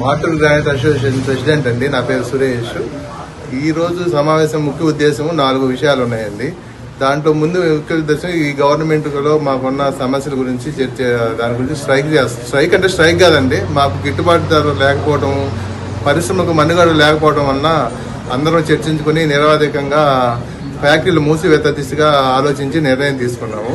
Water granite association president అండి నా పేరు సురేష్. ఈరోజు సమావేశం ముఖ్య ఉద్దేశము నాలుగు విషయాలు ఉన్నాయండి. దాంట్లో ముందు ముఖ్య ఉద్దేశం ఈ గవర్నమెంట్లో మాకున్న సమస్యల గురించి చర్చ దాని గురించి స్ట్రైక్ చేస్తాం స్ట్రైక్ అంటే స్ట్రైక్ కాదండి. మాకు గిట్టుబాటు ధర లేకపోవడం పరిశ్రమకు మనుగడ లేకపోవడం వలన అందరం చర్చించుకుని నిరవాధికంగా ఫ్యాక్టరీలు మూసివేత దిశగా ఆలోచించి నిర్ణయం తీసుకున్నాము.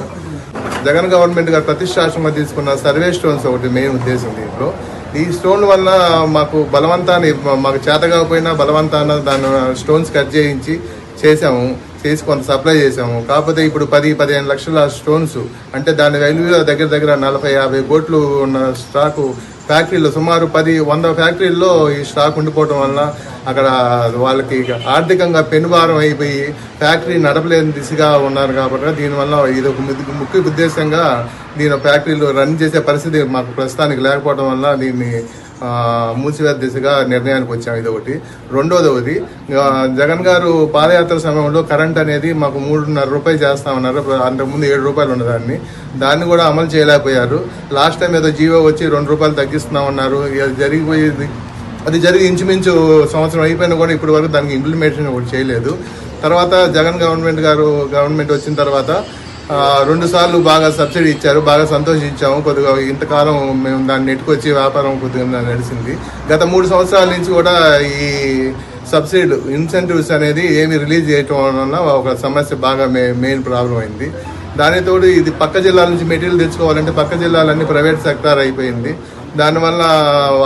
జగన్ గవర్నమెంట్ గారు ప్రతిష్టాత్మకంగా తీసుకున్న సర్వే స్టోన్స్ ఒకటి మెయిన్ ఉద్దేశం దీంట్లో. ఈ స్టోన్ వల్ల మాకు బలవంతాన్ని మాకు చేత కాకపోయినా బలవంతాన దాని స్టోన్స్ కట్ చేయించి చేసాము చేసి కొంత సప్లై చేసాము కాకపోతే ఇప్పుడు పది పదిహేను లక్షల స్టోన్స్ అంటే దాని వాల్యూ దగ్గర దగ్గర నలభై యాభై కోట్లు ఉన్న స్టాకు ఫ్యాక్టరీలో సుమారు పది వంద ఫ్యాక్టరీల్లో ఈ స్టాక్ ఉండిపోవడం వల్ల అక్కడ వాళ్ళకి ఆర్థికంగా పెనుభారం అయిపోయి ఫ్యాక్టరీ నడపలేని దిశగా ఉన్నారు కాబట్టి దీనివల్ల ఇది ఒక ముఖ్య- ఉద్దేశంగా దీని ఫ్యాక్టరీలు రన్ చేసే పరిస్థితి మాకు ప్రస్తుతానికి లేకపోవడం వల్ల దీన్ని మూసివేత దిశగా నిర్ణయానికి వచ్చాం. ఇది ఒకటి. రెండోది ఒకటి జగన్ గారు పాదయాత్ర సమయంలో కరెంట్ అనేది మాకు మూడున్నర రూపాయలు చేస్తామన్నారు అంతకుముందు ఏడు రూపాయలు ఉన్నదాన్ని. దాన్ని కూడా అమలు చేయలేకపోయారు. లాస్ట్ టైం ఏదో జీవో వచ్చి రెండు రూపాయలు తగ్గిస్తున్నామన్నారు. ఇది జరిగిపోయేది అది జరిగి ఇంచుమించు సంవత్సరం అయిపోయినా కూడా ఇప్పటి వరకు దానికి ఇంప్లిమెంటేషన్ ఒకటి చేయలేదు. తర్వాత జగన్ గవర్నమెంట్ గారు గవర్నమెంట్ వచ్చిన తర్వాత రెండు సార్లు బాగా సబ్సిడీ ఇచ్చారు బాగా సంతోషించాము. కొద్దిగా ఇంతకాలం మేము దాన్ని నెట్టుకొచ్చి వ్యాపారం కొద్దిగా నడిచింది. గత మూడు సంవత్సరాల నుంచి కూడా ఈ సబ్సిడీ ఇన్సెంటివ్స్ అనేది ఏమి రిలీజ్ చేయటం వలన ఒక సమస్య బాగా మెయిన్ ప్రాబ్లం అయింది. దానితోడు ఇది పక్క జిల్లాల నుంచి మెటీరియల్ తెచ్చుకోవాలంటే పక్క జిల్లాలన్నీ ప్రైవేట్ సెక్టార్ అయిపోయింది. దానివల్ల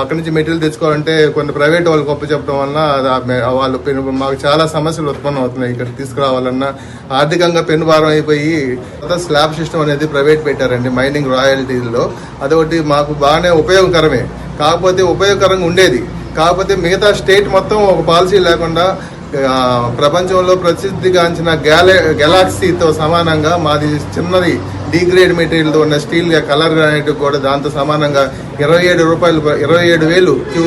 అక్కడి నుంచి మెటీరియల్ తెచ్చుకోవాలంటే కొన్ని ప్రైవేట్ వాళ్ళు గొప్ప చెప్పడం వల్ల వాళ్ళు పెను మాకు చాలా సమస్యలు ఉత్పన్నం అవుతున్నాయి ఇక్కడ తీసుకురావాలన్నా. ఆర్థికంగా పెనుభారం అయిపోయి స్లాబ్ సిస్టమ్ అనేది ప్రైవేట్ పెట్టారండి మైనింగ్ రాయల్టీలో. అదొకటి మాకు బాగానే ఉపయోగకరమే. కాకపోతే ఉపయోగకరంగా ఉండేది. కాకపోతే మిగతా స్టేట్ మొత్తం ఒక పాలసీ లేకుండా ప్రపంచంలో ప్రసిద్ధిగాంచిన గ్యాల గెలాక్సీతో సమానంగా మాది చిన్నది డిగ్రేడ్ మెటీరియల్తో ఉన్న స్టీల్ కలర్ గ్రానైట్ కూడా దాంతో సమానంగా ఇరవై ఏడు రూపాయలు ఇరవై ఏడు వేలు క్యూ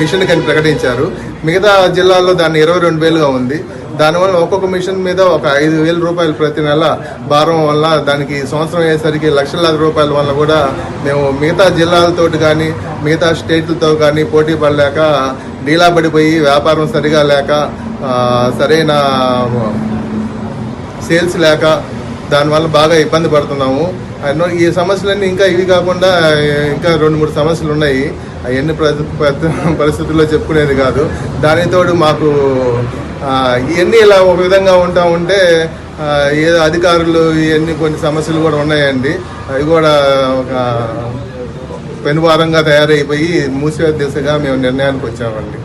మిషన్ కని ప్రకటించారు. మిగతా జిల్లాల్లో దాన్ని ఇరవై రెండు వేలుగా ఉంది. దానివల్ల ఒక్కొక్క మిషన్ మీద ఒక ఐదు వేల రూపాయలు ప్రతి నెల. భారం వల్ల దానికి సంవత్సరం అయ్యేసరికి లక్షలాది రూపాయల వల్ల కూడా మేము మిగతా జిల్లాలతోటి కానీ మిగతా స్టేట్లతో కానీ పోటీ పడలేక డీలా పడిపోయి వ్యాపారం సరిగా లేక సరైన సేల్స్ లేక దానివల్ల బాగా ఇబ్బంది పడుతున్నాము. ఈ సమస్యలన్నీ ఇంకా ఇవి కాకుండా ఇంకా రెండు మూడు సమస్యలు ఉన్నాయి. అవన్నీ పరిస్థితుల్లో చెప్పుకునేది కాదు. దానితోడు మాకు ఇవన్నీ ఇలా ఒక విధంగా ఉంటా ఉంటే ఏదో అధికారులు ఇవన్నీ కొన్ని సమస్యలు కూడా ఉన్నాయండి. అవి కూడా ఒక పెనుభారంగా తయారైపోయి మూసివేత దిశగా మేము నిర్ణయానికి వచ్చామండి.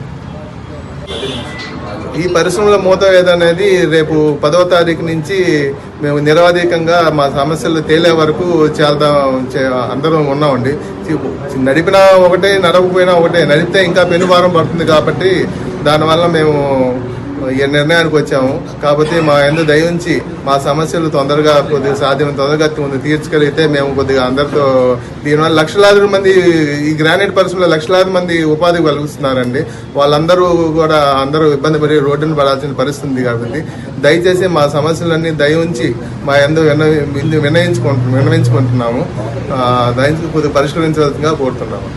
ఈ పరిశ్రమల మూతవేద అనేది రేపు పదవ తారీఖు నుంచి మేము నిరవధికంగా మా సమస్యలు తేలే వరకు చేద్దాం అందరం ఉన్నామండి. నడిపిన నడిపినా ఒకటే నడవకపోయినా ఒకటే నడిపితే ఇంకా పెనుభారం పడుతుంది కాబట్టి దానివల్ల మేము ఈ నిర్ణయానికి వచ్చాము. కాకపోతే మా ఎందు దయ ఉంచి మా సమస్యలు తొందరగా కొద్దిగా సాధ్యం తొందరగా ముందు తీర్చగలిగితే మేము కొద్దిగా అందరితో దీనివల్ల లక్షలాది మంది ఈ గ్రానైట్ పరిశ్రమలో లక్షలాది మంది ఉపాధి కలుగుతున్నారండి. వాళ్ళందరూ కూడా అందరూ ఇబ్బంది పడి రోడ్డును పడాల్సిన పరిస్థితి కాబట్టి దయచేసి మా సమస్యలన్నీ దయ ఉంచి మా ఎందు విన్న విన్నవించుకుంటు విన్నవించుకుంటున్నాము ఆ, దయచేసి కొద్దిగా పరిష్కరించవలసిందిగా కోరుతున్నాము.